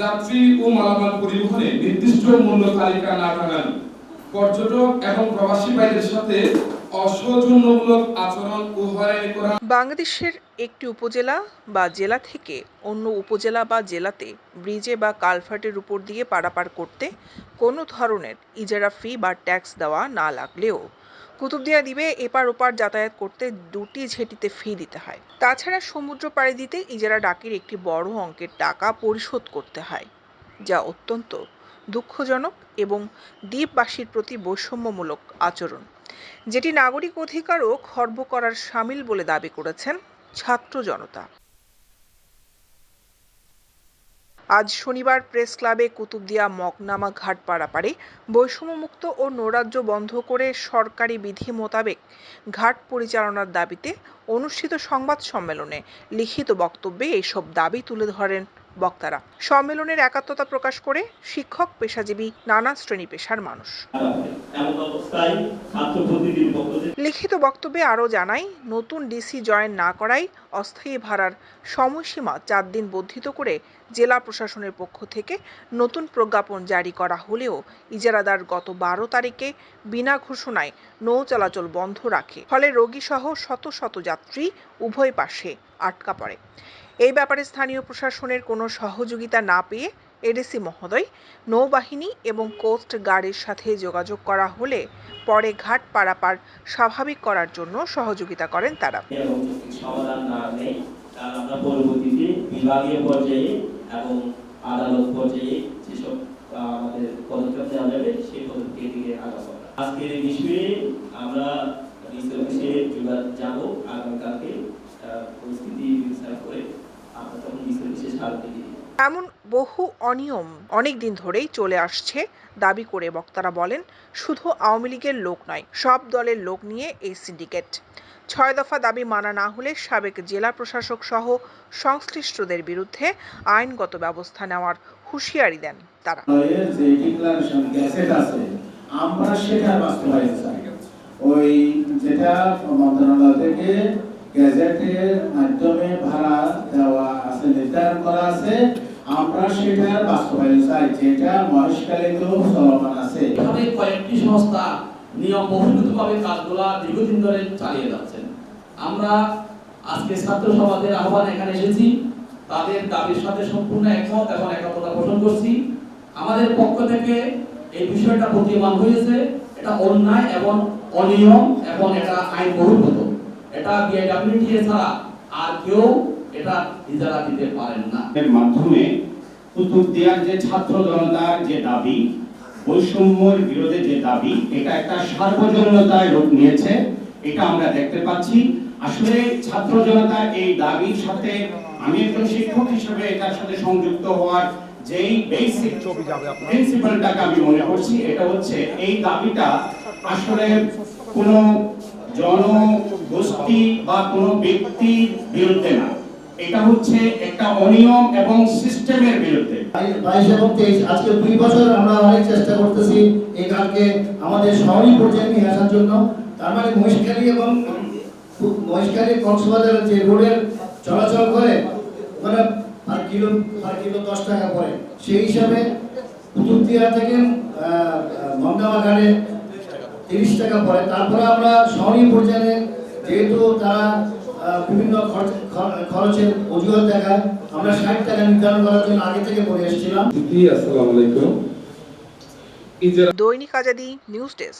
যাত্রী ও মালামাল পরিবহনে নির্দিষ্ট মূল্য তালিকা না টানানো। পর্যটক এবং প্রবাসী ভাইদের সাথে অসৌজন্যমূলক আচরণ ও হয়রানি করা। বাংলাদেশের একটি উপজেলা বা জেলা থেকে অন্য উপজেলা বা জেলাতে ব্রিজে বা কালভার্টের উপর দিয়ে পারাপার করতে কোনো ধরনের ইজারা ফি বা ট্যাক্স দেওয়া না লাগলেও কুতুবদিয়া দ্বীপে এপার ওপার যাতায়াত করতে দুটি ঝেঁটিতে ফি দিতে হয়। তাছাড়া সমুদ্র পাড়ি দিতে ইজারা ডাকির একটি বড় অঙ্কের টাকা পরিশোধ করতে হয়, যা অত্যন্ত দুঃখজনক এবং দ্বীপবাসীর প্রতি বৈষম্যমূলক আচরণ, যেটি নাগরিক অধিকারও খর্ব করার সামিল বলে দাবি করেছেন ছাত্র জনতা। আজ শনিবার প্রেস ক্লাবে কুতুবদিয়া মগনামা ঘাট পারাপারে বৈষম্যমুক্ত ও নৈরাজ্য বন্ধ করে সরকারি বিধি মোতাবেক ঘাট পরিচালনার দাবিতে অনুষ্ঠিত সংবাদ সম্মেলনে লিখিত বক্তব্যে এসব দাবি তুলে ধরেন বক্তারা। সম্মেলনের একাত্মতা প্রকাশ করে শিক্ষক, পেশাজীবী, নানা শ্রেণি পেশার মানুষ। লিখিত বক্তব্যে আরও জানাই, নতুন ডিসি জয়েন না করায় অস্থায়ী ভাড়ার সময়সীমা চার দিন বর্ধিত করে জেলা প্রশাসনের পক্ষ থেকে নতুন প্রজ্ঞাপন জারি করা হলেও ইজারাদার গত বারো তারিখে বিনা ঘোষণায় নৌ চলাচল বন্ধ রাখে। ফলে রোগীসহ শত শত যাত্রী উভয় পাশে আটকা পড়ে। এই ব্যাপারে স্থানীয় প্রশাসনের কোনো সহযোগিতা না পেয়ে এডিসি মহোদয় নৌবাহিনী এবং কোস্ট গার্ডের সাথে যোগাযোগ করা হলে পরে ঘাট পারাপার স্বাভাবিক করার জন্য সহযোগিতা করেন তারা। আমরা যাবে। আগামীকালকে আহ, পরিস্থিতি বিচার করে আমরা তখন ডিসি অফিসে স্মারকলিপি দিব এমন বহু অনিয়ম অনেক দিন ধরেই চলে আসছে, দাবি করে বক্তারা বলেন, শুধু আওয়ামী লীগের লোক নয়, সব দলের লোক নিয়ে এই সিন্ডিকেট। ছয় দফা দাবি মানা না হলে সাবেক জেলা প্রশাসক সহ সংশ্লিষ্টদের বিরুদ্ধে আইনগত ব্যবস্থা নেওয়ার হুঁশিয়ারি দেন তারা। যেটা ভাড়া দেওয়া আছে নির্ধারণ করা আছে, আমরা সেটার বাস্তবায়ন চাই, যেটা মহেশকালীতেও চলমান আছে। এভাবে কয়েকটি সংস্থা নিয়ম বহির্ভূতভাবে কাজগুলা দীর্ঘদিন ধরে চালিয়ে যাচ্ছেন। আমরা আজকে ছাত্র সমাজের আহ্বান এখানে এসেছি। তাদের দাবির সাথে সম্পূর্ণ একমত এবং একাত্মতা পোষণ করছি। আমাদের পক্ষ থেকে এই বিষয়টা প্রতীয়মান হয়েছে। এটা অন্যায় এবং অনিয়ম এবং এটা আইন বহির্ভূত এটা বিআইডব্লিউটিএ ছাড়া আর কেউ এটা ইজারা দিতে পারেন না। এর মাধ্যমে কুতুবদিয়ার যে ছাত্র জনতার যে দাবি, বৈষম্যের বিরোধে যে দাবি, এটা একটা সার্বজনীনতায় রূপ নিয়েছে, এটা আমরা দেখতে পাচ্ছি। আসলে ছাত্র জনতার এই দাবির সাথে আমি একজন শিক্ষক হিসেবে এটার সাথে সংযুক্ত হওয়ার যেই বেসিক প্রিন্সিপালটাকে আমি মনে করছি, এটা হচ্ছে এই দাবিটা আসলে কোনো জনগোষ্ঠী বা কোনো ব্যক্তির বিরুদ্ধে না। এটা হচ্ছে একটা অনিয়ম এবং সিস্টেমের বিরুদ্ধে। বাইশ এবং তেইশ, আজকে দুই বছর আমরা অনেক চেষ্টা করতেছি এই গানকে আমাদের শহরী পর্যায়ে নিয়ে আসার জন্য। তার মানে মহিষখালী এবং মহিষখালী কক্সবাজার যে রোডের চলাচল করে মানে পার কিলো পার কিলো দশ টাকা করে। সেই হিসাবে কুতুবদিয়া থেকে মন্দামা ঘাটে তিরিশ টাকা পড়ে। তারপরে আমরা শহরী পর্যায়ে যেহেতু তারা বিভিন্ন খরচের অজুহাত দেখায় আমরা ষাট টাকা নির্ধারণ করার জন্য আগে থেকে বলে এসেছিলাম। আসসালামু আলাইকুম। ইজারা দৈনিক আজাদি নিউজ ডেস্ক।